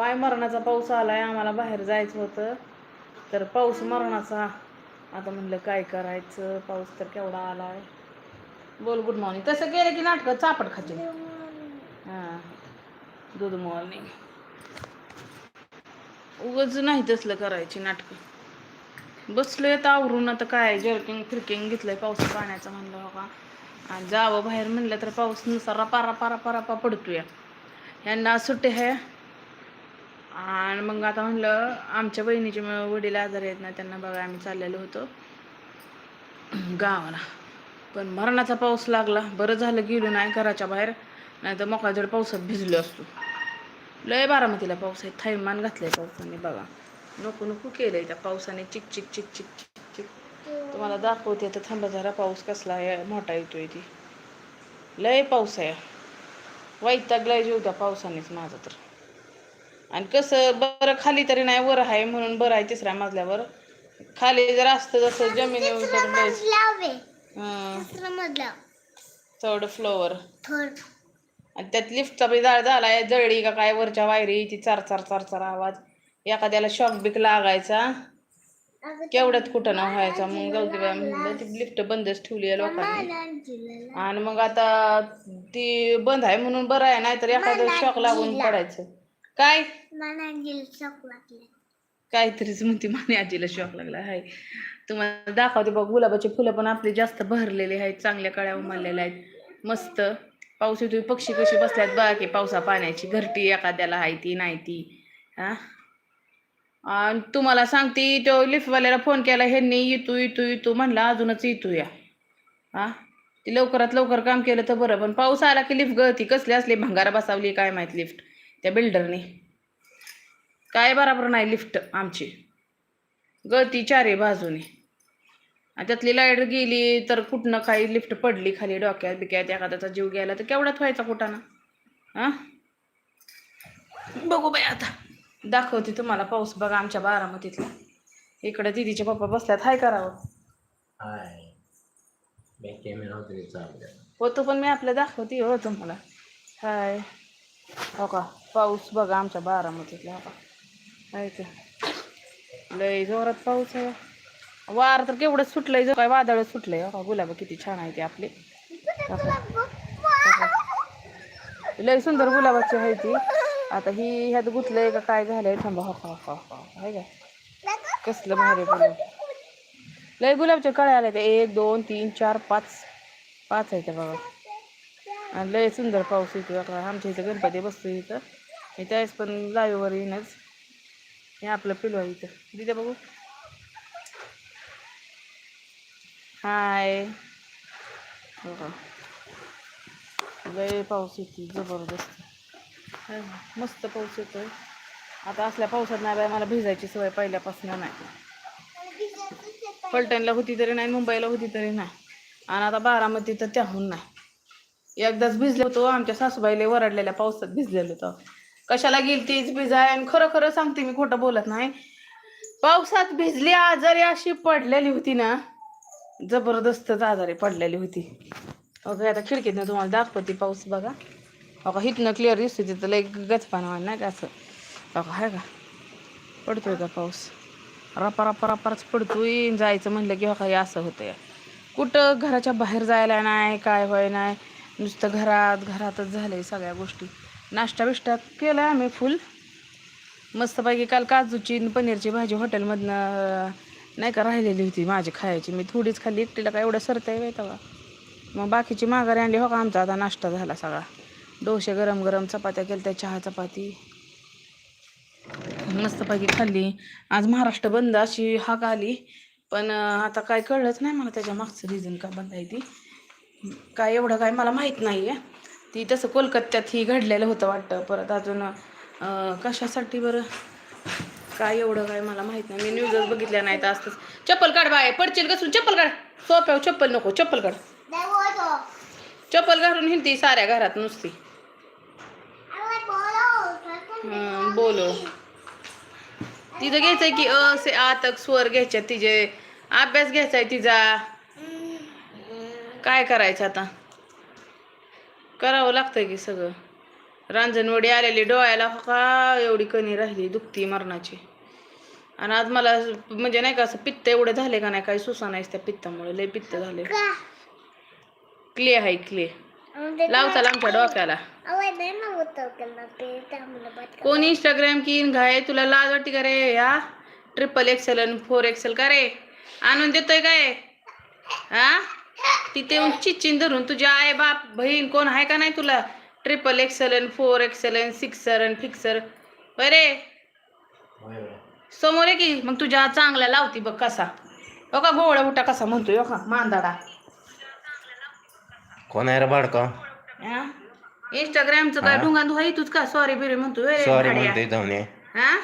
पाय मरणाचा पाऊस आलाय आम्हाला बाहेर जायचं होतं. तर पाऊस मरणाचा. आता म्हणलं काय करायचं? पाऊस तर केवढा आलाय. बोल गुड मॉर्निंग तसं केलं की नाटकं चापट खाचे हां. गुड मॉर्निंग उगच नाही तसलं करायची नाटकं. बसलोय आता आवरून आता काय जर्किंग फिरकिंग घेतलंय पाऊस पाण्याचं म्हणलं बाबा. आणि जावं बाहेर म्हणलं तर पाऊसनुसार रपा रपा रपा रपा पडतोय. यांना सुट्टी आहे. आणि मग आता म्हणलं आमच्या बहिणीचे वडील आजारी आहेत ना त्यांना बघा आम्ही चाललेलो होतो. गावाला. पण मरणाचा पाऊस लागला. बरं झालं गेलो नाही घराच्या बाहेर. नाही तर मोकळा पावसात भिजलो असतो. लय बारामतीला पाऊस आहे. थैमान घातलंय पावसाने बघा. नको नको केलंय त्या पावसाने. चिक चिक चिक चिक चिक चिक. तुम्हाला दाखवते आता. थांबा जरा पाऊस कसला आहे मोठा येतोय ती. लय पाऊस आहे. वैतागलाय जीव त्या पावसानेच माझा तर. आणि कसं बरं खाली तरी नाही वर आहे म्हणून बरं आहे तिसऱ्या मजल्यावर. खाली जर असतं जसं जमिनीवर तर हं, थर्ड फ्लोअर. आणि त्यात लिफ्टचा बी जाळ झालाय जळली का काय वरच्या वायरी ती चार चार चार चार आवाज. एखाद्याला शॉक बिक लागायचा. केवढ्यात कुठं ना व्हायचा. मग जाऊ म्हणलं ती लिफ्ट बंदच ठेवली आहे लोकांनी. आणि मग आता ती बंद आहे म्हणून बरं आहे नाहीतर एखादं शॉक लागून पडायचं. काय? मनांजील शॉक वाटले काहीतरीच म्हणते माने आजीला शॉक लागला आहे तुम्हाला दाखवते बघ गुलाबाची फुलं पण आपली जास्त भरलेली आहेत चांगल्या कळ्या उमललेल्या आहेत. मस्त. पाऊस येतोय पक्षी कशी बसल्यात बघा की पावसा पाण्याची घरटी एखाद्याला आहे ती नाही ती. हा? आणि तुम्हाला सांगते तो लिफ्टवाल्याला फोन केला ह्यांनी येतो येतो येतो म्हणला अजूनच येतो या. हा? ती लवकरात लवकर काम केलं तर बरं पण पाऊस आला की लिफ्ट गळती कसली असली भंगारा बसावली काय माहीत लिफ्ट. त्या बिल्डरने. काय बरोबर नाही लिफ्ट आमची. गळती चारी बाजूने. आणि त्यातली लाइट गेली तर कुठनं काही लिफ्ट पडली खाली डोक्यात बिक्यात एखाद्याचा जीव गेला तर केवढ्यात व्हायचा कुठाना? हां? बघू बाई आता. दाखवते तुम्हाला पाऊस बघा आमच्या बारामतीतला. इकडे दिदीचे पप्पा बसल्यात. हाय करावं. होतो पण मी आपलं दाखवते हो तुम्हाला. हाय. हो का? पाऊस बघा आमच्या बारामतीतला हो का? हाय लय जोरात पाऊस आहे. वार तर केवढं सुटलंय जो काय वादळ सुटलंय हो का? गुलाब किती छान आहे ते आपले. हो का? लय सुंदर गुलाबाची आहे ती. आता ही ह्यात गुतलंय का काय झालंय थांबा हो का हो का, हो आहे का? कसलं भारी गुलाब. लय गुलाबच्या कळ्या आल्या ते एक दोन तीन चार पाच. पाच आहे त्या बघा. आणि लय सुंदर पाऊस येतो आपला आमच्या इथं गणपती बसतो इथं. मी त्यावेळेस पण लाईव्हवर येईनच. हे आपलं पिलो आहे इथं. दिदे बघू. हाय. हो लय पाऊस येते जबरदस्त. मस्त पाऊस येतोय. आता असल्या पावसात नाही बाय मला भिजायची सवय पहिल्यापासून नाही. फलटणला होती तरी नाही मुंबईला होती तरी नाही. आणि आता बारामती तर त्याहून नाही. एकदाच भिजलो होतो आमच्या सासूबाईला वरडलेल्या पावसात भिजलेलं होतं. कशाला गेली तीच भिजाय? आणि खरं खरं सांगते मी खोटं बोलत नाही. पावसात भिजली आजारी अशी पडलेली होती ना जबरदस्तच आजारी पडलेली होती. ओके आता खिडकीतनं तुम्हाला दाखवते पाऊस बघा. अका हिथनं क्लिअर दिसते तिथं लय गचपाना नाही का असं? बघा आहे का? पडतोय का पाऊस? रपा रपा रपाच पडतोय. जायचं म्हणलं की हो बघा हे असं होतं कुठं घराच्या बाहेर जायला नाही काय व्हाय नाही. नुसतं घरात घरातच झालं आहे सगळ्या गोष्टी. नाश्ता बिष्टा केला आम्ही फुल. मस्तपैकी काल काजूची पनीरची भाजी हॉटेलमधनं नाही का राहिलेली होती माझी खायची. मी थोडीच खाल्ली एकटीला काय एवढं सरता आहे का मग बाकीची माघारी आणली. हो का आमचा आता नाश्ता झाला सगळा. डोसे गरम गरम चपात्या केल्या त्या चहा चपाती. मस्तपैकी खाल्ली. आज महाराष्ट्र बंद अशी हाक आली. पण आता काय कळलंच नाही मला त्याच्या मागचं रिझन का बंद आहे ती. काय एवढं काय मला माहीत नाही आहे ती तसं कोलकात्यात ही घडलेलं होतं वाटतं. परत अजून कशासाठी बरं? काय एवढं काय मला माहीत नाही. मी न्यूजच बघितल्या नाहीत असतंच चप्पल काढ बाय पडचिल कसून चप्पल काढ. सोप्या चप्पल नको चप्पल काढ. चप्पल घालून हिंदी साऱ्या घरात नुसती. बोलो तिथं घ्यायचंय की अ से आतक स्वर घ्यायच्यात तिचे अभ्यास घ्यायचाय तिचा. काय करायचं आता? करावं लागतंय की सगळं. रांजणवडी आलेली डोळ्याला का एवढी कणी राहिली दुखती मरणाची? आणि आज मला म्हणजे नाही का असं पित्त एवढे झाले का नाही काही सुसा नाही त्या पित्तामुळे. लय पित्त झाले. क्ले आहे क्ले. लावचाल आमच्या डोक्याला. ना कोण इंस्टाग्राम किन घाय तुला लाज वाटते का रे? ह्या ट्रिपल एक्सेल आणि फोर एक्सेल का रे? आणून देतोय काय? हा? तिथे येऊन चिचिन धरून तुझ्या आई बाप बहीण कोण आहे का नाही तुला? ट्रिपल एक्सेल आणि फोर एक्सेल आणि सिक्सर आणि फिक्सर रे? होय होय. समोर आहे की मग तुझ्या चांगला लावती बघ कसा. हो का? गोवळा बुटा कसा म्हणतोय हो का? मांदाडा. कोण आहे रे बाडका इंस्टाग्रामचं काय? ढुंगा धुवाई तूच का? सॉरी बिरी म्हणतोय सॉरी हा?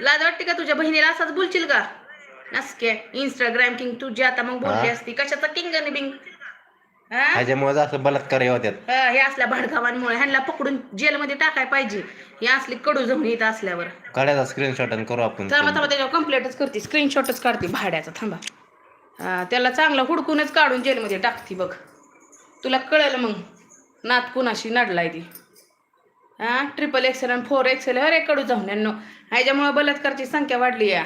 लाज वाटते का तुझ्या बहिणीला? असाच बोलशील का? नसके इंस्टाग्राम किंग तुझी आता मग बोलली हा? असती कशाचा किंग आणि बिंग? हा? ह्याच्यामुळे असं बलात्कार होत्यात. हा, हे असल्या भडकावांमुळे ह्यांना पकडून जेलमध्ये टाकाय पाहिजे. ही असली कडू जमून येत असल्यावर. काढायचा स्क्रीनशॉट आणि करू आपण थांबा थांबा त्याच्यावर कम्प्लेटच करते. स्क्रीनशॉटच काढते भाड्याचा थांबा. हा, त्याला चांगलं हुडकूनच काढून जेलमध्ये टाकते बघ. तुला कळलं मग नात कुणाशी नडलाय ती. हा ट्रिपल एक्सेल आणि फोर एक्सेल अरे कडू जाऊन ह्याच्यामुळे बलात्कारची संख्या वाढली या.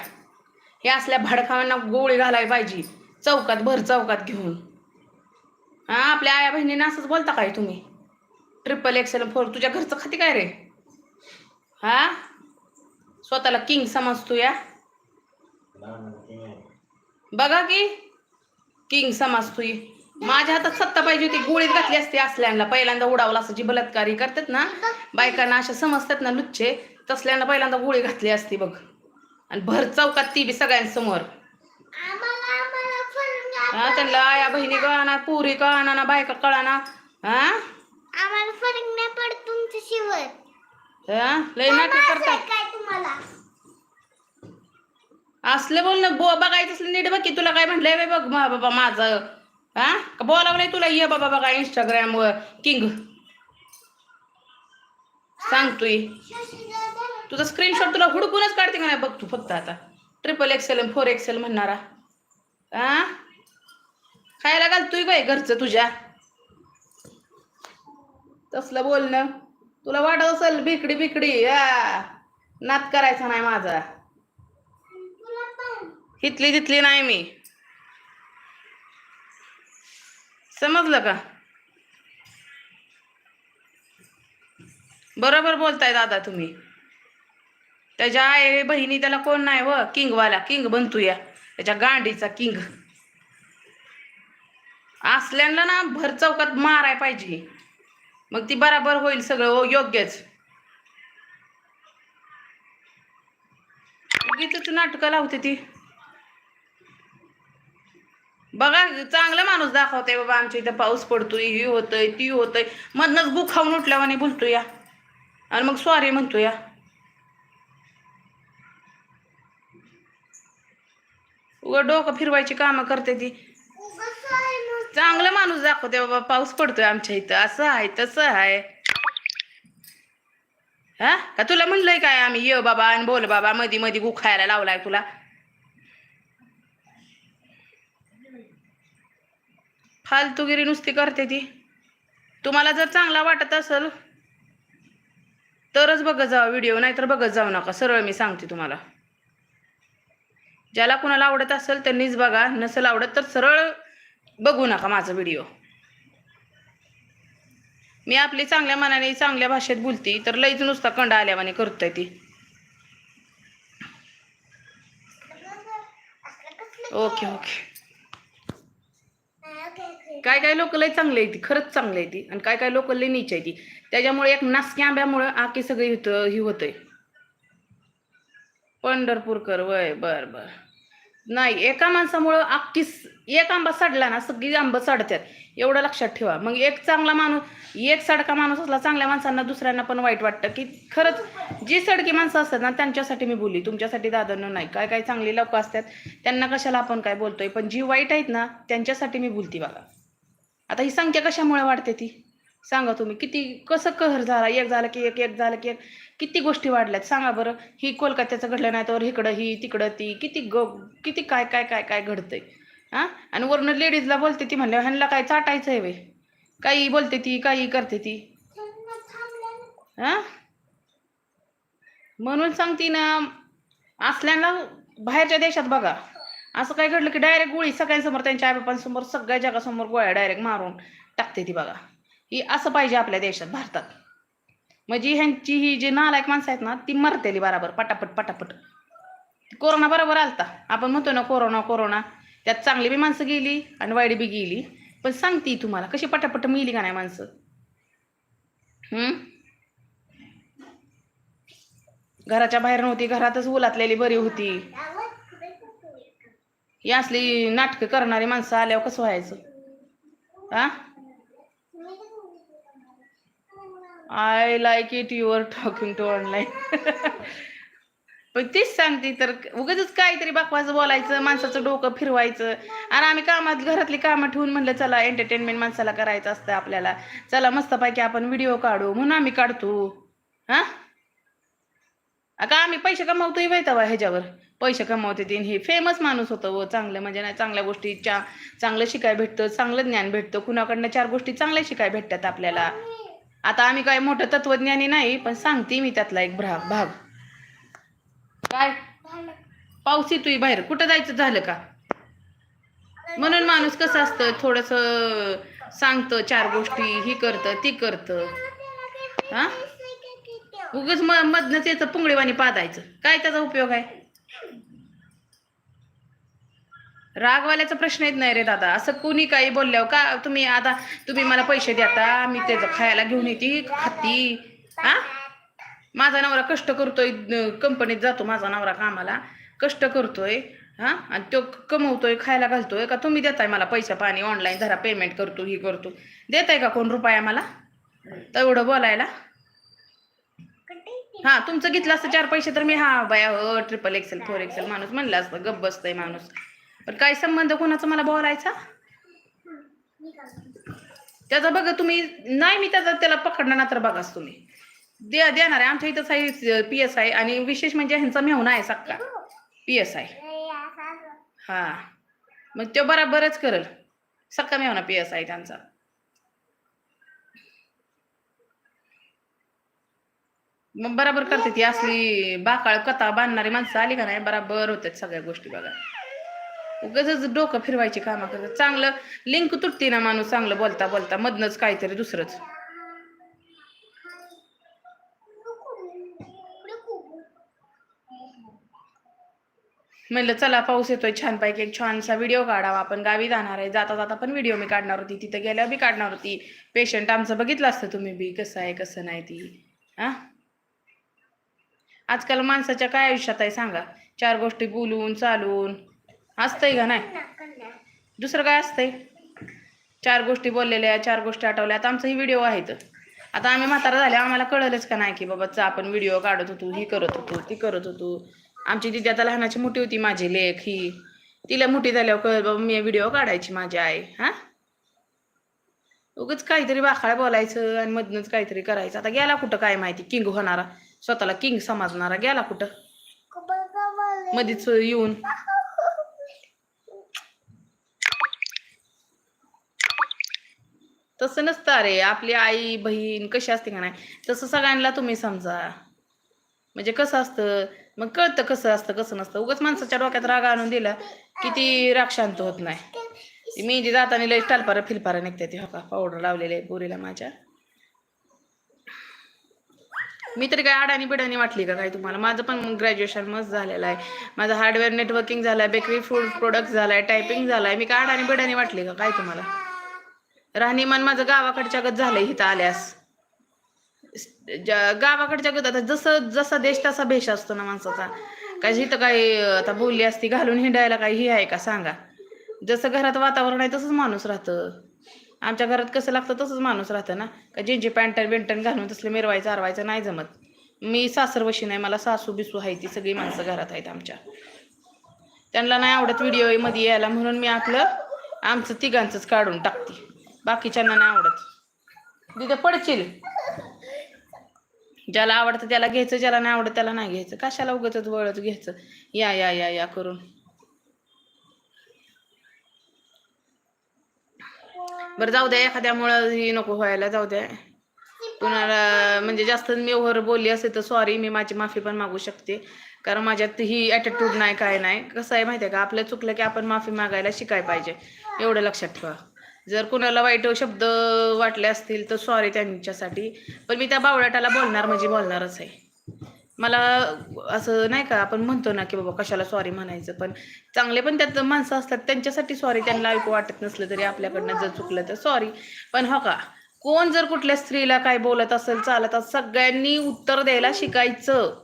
हे असल्या भडकावांना गोळी घालाय पाहिजे. चौकात भर चौकात घेऊन. हा आपल्या आया बहिणींना असंच बोलता काय तुम्ही? ट्रिपल एक्सेल फोर तुझ्या घरचं खाती काय रे? हा? स्वतःला किंग समजतो या. बघा की किंग समजतो माझ्या हातात सत्ता पाहिजे होती गोळीत घातली असते असल्यांना. पहिल्यांदा उडावला असं जी बलात्कारी करतात ना बायकांना अशा समजतात ना लुच्चे तसल्यांना पहिल्यांदा गोळी घातली असती बघ. आणि भर चौकात ती बी सगळ्यांसमोर. हा त्यांना आया बहिणी कळाना पुरी कळाना ना बायका कळाना. हा? आम्हाला फरक नाही पडत तुमच्या शिवाय हा? लय नाटक करतात. असले बोल ना बो बघायचं असलं नीट बघ की तुला काय म्हटलंय बघ मा बाबा माझं. हा? का बोलावलंय तुला? ये बाबा बघा इंस्टाग्राम वर. किंग. सांगतोय. तुझा स्क्रीनशॉट तुला हुडकूनच काढते का नाही? बघ तू फक्त आता. ट्रिपल एक्सेल फोर एक्सेल म्हणणारा. हा खायला घालतोय बाय घरचं तुझ्या. तसलं बोलणं तुला वाटत असेल भिकडी भिकडी नात करायचा नाही माझा. हितली तिथली नाही मी. समजलं का? बरोबर बोलताय दादा तुम्ही. त्याच्या आई बहिणी त्याला कोण नाही व? किंगवाला. किंग बनतो या त्याच्या गांडीचा किंग. असल्यांना ना भर चौकात माराय पाहिजे. मग ती बराबर होईल सगळं हो, योग्यच. उगीच नाटकं लावते ती. बघा चांगला माणूस दाखवते बाबा आमच्या इथं. पाऊस पडतोय ही होतंय ती होतंय. मधनच गु खाऊन उठल्यावाने बोलतो या आणि मग सॉरी म्हणतो या उगा डोकं फिरवायची कामं करते ती. चांगला माणूस दाखवते बाबा पाऊस पडतोय आमच्या इथं. असं आहे तसं आहे. हा? का तुला म्हणलंय काय आम्ही? ये बाबा आणि बोल बाबा मधी मधी गु खायला लावलाय तुला. फालतूगिरी नुसती करते ती. तुम्हाला जर चांगला वाटत असेल तरच बघत जावा व्हिडिओ. नाहीतर बघत जाऊ नका. सरळ मी सांगते तुम्हाला. ज्याला कुणाला आवडत असेल त्यांनीच बघा. नसेल आवडत तर सरळ बघू नका माझा व्हिडिओ मी आपली चांगल्या मनाने चांगल्या भाषेत बोलती तर लईच नुसता कंडा आल्यावाने करतोय ती. ओके ओके काय काय लोक लय चांगले आहे ती खरंच चांगले आहे ती. आणि काय काय लोक लय नीच आहे ती. त्याच्यामुळे एक नासकी आंब्यामुळं आकी सगळी होतं ही होतंय. पंढरपूरकर वय बर बर. नाही एका माणसामुळं अख्खी एक आंबा सडला ना सगळी आंबा सडतात एवढं लक्षात ठेवा. मग एक चांगला माणूस एक सडका माणूस असला चांगल्या माणसांना दुसऱ्यांना पण वाईट वाटतं की खरंच जी सडकी माणसं असतात ना त्यांच्यासाठी मी बोलली. तुमच्यासाठी दादांना नाही. काय काय चांगली लोक असतात त्यांना कशाला आपण काय बोलतोय? पण जी वाईट आहेत ना त्यांच्यासाठी मी बोलती बघा. आता ही संख्या कशामुळे वाढते ती? सांगा तुम्ही किती कसं कहर झाला? एक झालं की एक एक झालं की एक. किती गोष्टी वाढल्यात? सांगा बरं. ही कोलकात्याचं घडलं नाही तर इकडं ही तिकडं ती. किती ग किती काय काय काय काय घडतंय? हां? आणि वरनं लेडीजला बोलते ती म्हणल्यावर ह्यांना काय चाटायचं आहे वे काही बोलते ती काही करते ती. हां? म्हणून सांगते ना असल्याला बाहेरच्या देशात बघा. असं काय घडलं की डायरेक्ट गोळी सगळ्यांसमोर त्यांच्या आईबापांसमोर सगळ्या जगासमोर गोळ्या डायरेक्ट मारून टाकते ती बघा. की असं पाहिजे आपल्या देशात भारतात. म्हणजे ह्यांची ही जी नालायक माणसं आहेत ना ती मरतेली बराबर पटापट पटापट. कोरोना बरोबर आलता. आपण म्हणतो ना कोरोना कोरोना. त्यात चांगली बी माणसं गेली आणि वाईट बी गेली. पण सांगते तुम्हाला कशी पटापट मिळली का नाही माणसं? घराच्या बाहेर नव्हती घरातच उलातलेली बरी होती. ही असली नाटकं करणारी माणसं आल्यावर कसं व्हायचं? हा I like it your talking to online पण तीच सांगते तर उगाच काहीतरी बाकवाचं बोलायचं माणसाचं डोकं फिरवायचं. आणि आम्ही कामात घरातली कामं ठेवून म्हणलं चला एंटरटेनमेंट माणसाला करायचं असतं आपल्याला. चला मस्तपैकी आपण व्हिडिओ काढू म्हणून आम्ही काढतो. हा? का आम्ही पैसे कमावतोय बाई ह्याच्यावर. पैसे कमावते तीन हे फेमस माणूस होतं व चांगलं म्हणजे नाही चांगल्या गोष्टी चांगलं शिकाय भेटतं चांगलं ज्ञान भेटतं. कुणाकडनं चार गोष्टी चांगल्या शिकाय भेटतात आपल्याला. आता आम्ही काय मोठं तत्वज्ञानी नाही पण सांगते मी त्यातला एक भाग भाग. काय? पाऊस येतोय बाहेर. कुठं जायचं झालं का? म्हणून माणूस कसं असतं? थोडस सांगतं चार गोष्टी ही करतं ती करतं. हा? उगच म मधनच याचं पुंगळीवाणी पादायचं. काय त्याचा उपयोग आहे? रागवाल्याचा प्रश्न येत नाही रे दादा. असं कुणी काही बोलल्यावर का तुम्ही आता तुम्ही मला पैसे देता मी त्याचं खायला घेऊन येते खाती. हा? माझा नवरा कष्ट करतोय कंपनीत जातो माझा नवरा कामाला. कष्ट करतोय हा? आणि तो कमवतोय खायला घालतोय का? तुम्ही देताय मला पैसा पाणी ऑनलाईन जरा पेमेंट करतो ही करतो. देताय का कोण रुपया मला? तेवढं बोलायला? हा तुमचं घेतलं असतं चार पैसे तर मी हा बाया हो ट्रिपल एक्सेल फोर एक्सेल माणूस म्हणलं असतं गप्प बसतंय माणूस. पण काय संबंध कोणाचा मला बोलायचा? त्याचा बघा तुम्ही नाही मी त्याचा त्याला पकडणार ना तर बघाच तुम्ही. दे देणार आहे. आमच्या इथंच आहे पी एस आय आणि विशेष म्हणजे ह्यांचा मेहुणा आहे सक्का. पी एस आय हा. मग तो बराबरच करल. सक्का मेहुणा पी एस आय त्यांचा. मग बराबर करते ती असली बाकाळ कथा बांधणारी माणसं आली का नाही? बराबर होतात सगळ्या गोष्टी बघा. उगाच डोकं फिरवायची कामं करतात. चांगलं लिंक तुटते ना माणूस चांगलं बोलता बोलता मधनच काहीतरी दुसरंच. म्हणलं चला पाऊस येतोय छानपैकी. एक छानसा व्हिडिओ काढावा. आपण गावी जाणार आहे. जाता जाता पण व्हिडिओ मी काढणार होती. तिथं गेल्यावर बी काढणार होती. पेशंट आमचं बघितलं असतं तुम्ही बी. कसं आहे कसं नाही ती. हा? आजकाल माणसाच्या काय आयुष्यात आहे सांगा. चार गोष्टी बोलून चालून. असतंय का नाही? दुसरं काय असतंय? चार गोष्टी बोललेल्या चार गोष्टी आठवल्या. आता आमचा ही व्हिडिओ आहेत. आता आम्ही म्हातारा झाले आम्हाला कळलंच का नाही की बाबा चा आपण व्हिडिओ काढत होतो ही करत होतो ती करत होतो. आमची दिदी आता लहानाची मोठी होती माझी लेख ही. तिला मोठी झाल्यावर कळलं बाबा मी व्हिडिओ काढायची माझी आई. हा? उगच काहीतरी बाखाळ बोलायचं आणि मधनच काहीतरी करायचं. आता गेला कुठं काय माहिती? किंग होणारा. स्वतःला किंग समजणारा. गेला कुठं? मधीच येऊन. तसं नसतं अरे आपली आई बहीण कशी असते का नाही? तसं सगळ्यांना तुम्ही समजा. म्हणजे कसं असतं? मग कळतं कसं असतं कसं नसतं. उगाच माणसाच्या डोक्यात राग आणून दिला की ती राग शांत होत नाही. मी मेहंदी जाताना लई टालपारा फिलपारा निघते ती हो का? पावडर लावलेले आहे माझ्या. मी तरी काय अडाणी बिडाणी वाटली का काय तुम्हाला? माझं पण ग्रॅज्युएशन मस्त झालेलं आहे. माझं हार्डवेअर नेटवर्किंग झालं आहे बेकरी फूड प्रोडक्ट झालं आहे टायपिंग झाला आहे मी काय अडाणी बिडाणी वाटली का काय तुम्हाला? राहणीमान माझं गावाकडच्या गत झालंय इथं आल्यास. ज्या- गावाकडच्या गत आता जसं जसा देश तसा भेष असतो ना माणसाचा. काय इथं काय आता बोलली असती घालून हिंडायला काही ही आहे का सांगा. जसं घरात वातावरण आहे तसंच माणूस राहतं. आमच्या घरात कसं लागतं तसंच माणूस राहतं ना. का जिंची पॅन्टन बिंटन घालून तसलं मिरवायचं आरवायचं नाही जमत. मी सासरवशी नाही मला सासू बिसू आहे ती सगळी माणसं घरात आहेत आमच्या. त्यांना नाही आवडत व्हिडिओमध्ये यायला म्हणून मी आपलं आमचं तिघांचंच काढून टाकते. बाकीच्यांना नाही आवडत. तिथे पडशील ज्याला आवडतं त्याला घ्यायचं ज्याला नाही आवडत त्याला नाही घ्यायचं. कशाला उगच वळत घ्यायचं? या या या या करून. बरं जाऊ द्या एखाद्यामुळं ही नको व्हायला जाऊ द्या. कुणाला म्हणजे जास्त मी ओव्हर बोलली असेल तर सॉरी मी माझी माफी पण मागू शकते. कारण माझ्यात ही ॲटिट्यूड नाही काय नाही. कसं आहे माहिती आहे का? आपलं चुकलं की आपण माफी मागायला शिकाय पाहिजे. एवढं लक्षात ठेवा. जर कुणाला वाईट शब्द वाटले असतील तर सॉरी त्यांच्यासाठी. पण मी त्या बावळाटाला बोलणार म्हणजे बोलणारच आहे. मला असं नाही का आपण म्हणतो ना की बाबा कशाला सॉरी म्हणायचं पण चांगले पण त्यात माणसं असतात त्यांच्यासाठी सॉरी त्यांना ऐकू वाटत नसलं तरी आपल्याकडनं जर चुकलं तर सॉरी पण हो का कोण जर कुठल्या स्त्रीला काय बोलत असेल चालत असेल सगळ्यांनी उत्तर द्यायला शिकायचं.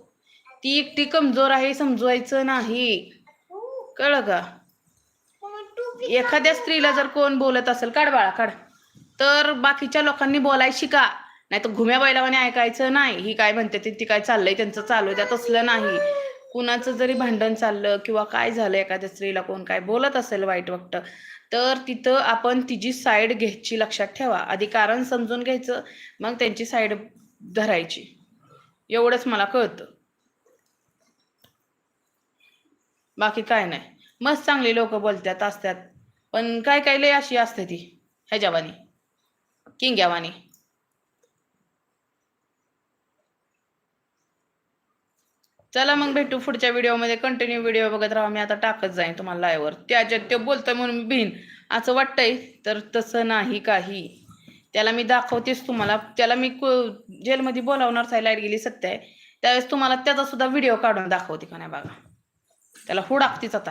ती एकटी कमजोर आहे समजवायचं नाही. कळलं का? एखाद्या स्त्रीला जर कोण बोलत असेल काढ बाळा काढ. तर बाकीच्या लोकांनी बोलाय शिका. नाही तर घुम्या बैलावाने ऐकायचं नाही. ही काय म्हणते ती ती काय चाललंय त्यांचं चालू आहे त्यात असलं नाही. कुणाचं जरी भांडण चाललं किंवा काय झालं एखाद्या स्त्रीला कोण काय बोलत असेल वाईट वाटत तर तिथं आपण तिची साईड घ्यायची लक्षात ठेवा. आधी कारण समजून घ्यायचं मग त्यांची साईड धरायची. एवढंच मला कळतं. बाकी काय नाही. मस्त चांगली लोक बोलतात असतात पण काय काय लय अशी असते ती ह्याच्यावानी किंग्यावानी. चला मग भेटू पुढच्या व्हिडिओमध्ये कंटिन्यू व्हिडिओ बघत राहा मी आता टाकत जाईन तुम्हाला लाईव्हवर त्याच्यात ते बोलतोय म्हणून मी भिन. असं वाटतंय तर तसं नाही काही. त्याला मी दाखवतेच तुम्हाला. त्याला मी जेलमध्ये बोलावणार आहे लाइट गेली सत्य आहे. त्यावेळेस तुम्हाला त्याचा सुद्धा व्हिडिओ काढून दाखवते का नाही बघा. त्याला हुडाकतीच आता.